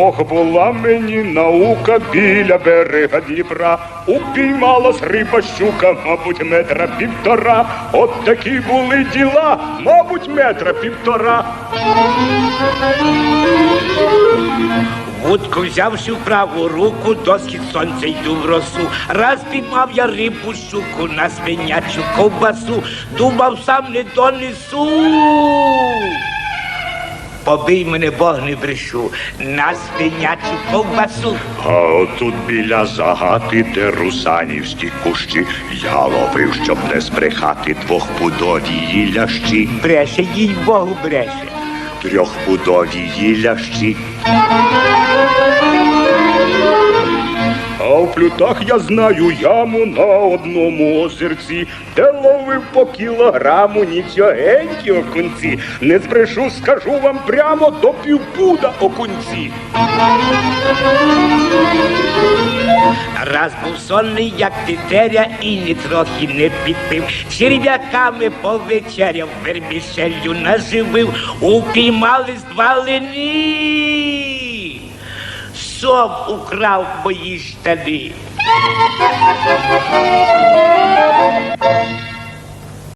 Ох, була мені наука біля берега Дніпра. Упіймалась риба щука, мабуть, метра півтора. От такі були діла, мабуть, метра півтора. Вудку взявши в праву руку, до схід сонця йду в росу. Раз піймав я рибу щуку на свинячу ковбасу, думав сам не донесу. Побий мене Бог не брешу на свинячу ковбасу. А отут біля загати, де русанівські кущі, я ловив, щоб не збрехати двохпудові лящі, Бреше, їй Богу бреше. трьохпудові лящі. В плютах я знаю яму на одному озерці, де ловив по кілограму нічогенькі окунці. Не збрешу, скажу вам прямо до півпуда окунці. Раз був сонний, як тетеря, і ні трохи не підпив. Черв'яками повечеряв, вермішелью наживив, упіймались два лини. Сом украв мої штани.